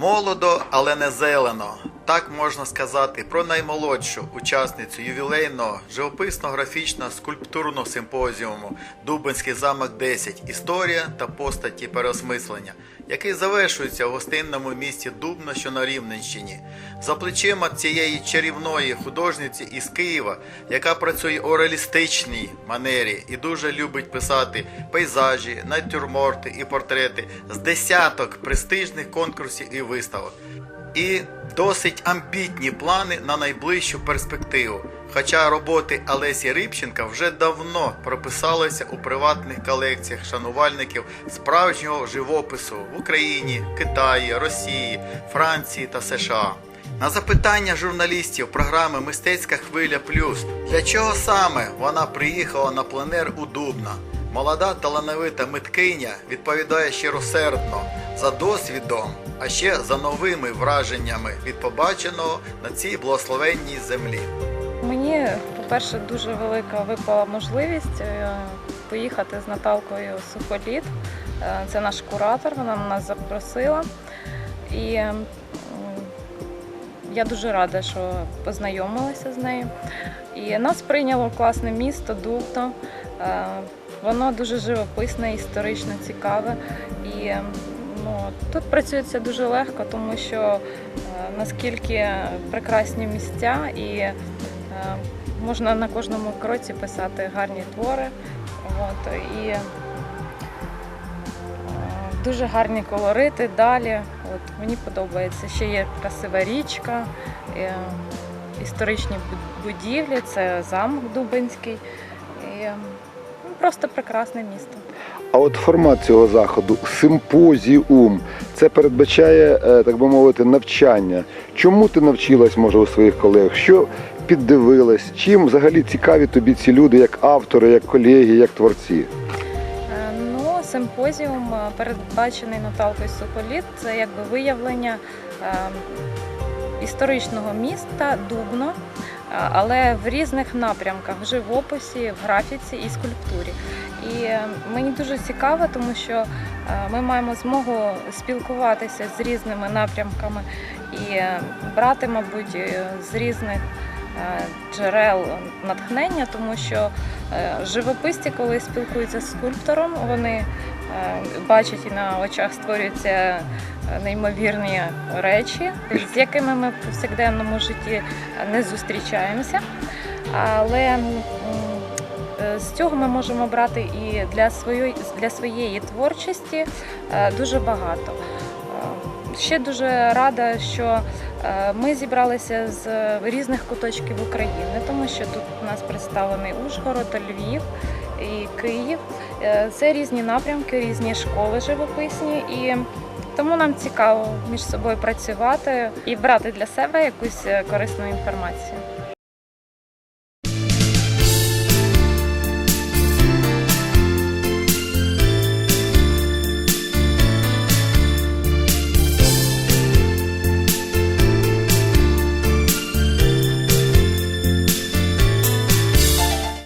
Молодо, але не зелено. Так можна сказати про наймолодшу учасницю ювілейного живописно-графічного скульптурного симпозіуму Дубинський замок 10. Історія та постаті переосмислення, який завершується у гостинному місті Дубно, що на Рівненщині. За плечима цієї чарівної художниці із Києва, яка працює у реалістичній манері і дуже любить писати пейзажі, натюрморти і портрети з десяток престижних конкурсів і виставок. І досить амбітні плани на найближчу перспективу. Хоча роботи Олесі Рибченка вже давно прописалися у приватних колекціях шанувальників справжнього живопису в Україні, Китаї, Росії, Франції та США. На запитання журналістів програми Мистецька хвиля плюс для чого саме вона приїхала на пленер у Дубна. Молода талановита миткиня відповідає щиросердно за досвідом, а ще за новими враженнями від побаченого на цій благословенній землі. Мені, по-перше, дуже велика випала можливість е, поїхати з Наталкою Сухоліт. Е, Це наш куратор, вона нас запросила. І я дуже рада, що познайомилася з нею. І нас прийняло класне місто Дубно. Е, Воно дуже живописне, історично цікаве. І тут працюється дуже легко, тому що е, наскільки прекрасні місця і е, можна на кожному кроці писати гарні твори. От, і е, дуже гарні колорити далі. От, мені подобається. Ще є красива річка, історичні будівлі, це замок Дубинський. І, ну, просто прекрасне місто. А от формат цього заходу симпозіум. Це передбачає, е, так би мовити, навчання. Чому ти навчилась, може, у своїх колег? Що піддивилась? Чим взагалі цікаві тобі ці люди, як автори, як колеги, як творці? Е, Ну, симпозіум е, передбачений Наталкою Соколіт. Це якби виявлення е, історичного міста Дубно, е, але в різних напрямках в живописі, в графіці і скульптурі. І е, мені дуже цікаво, тому що е, ми маємо змогу спілкуватися з різними напрямками і брати, мабуть, з різних джерел натхнення, тому що Е, Живописці, коли спілкуються з скульптором, вони е, бачать і на очах створюються е, неймовірні речі, з якими ми в повсякденному житті не зустрічаємося. Але е, з цього ми можемо брати і для своєї, для своєї творчості е, дуже багато. Ще дуже рада, що е, ми зібралися з різних куточків України, тому що тут у нас представлений Ужгород, Львів і Київ. Е, Це різні напрямки, різні школи живописні, і тому нам цікаво між собою працювати і брати для себе якусь е, корисну інформацію.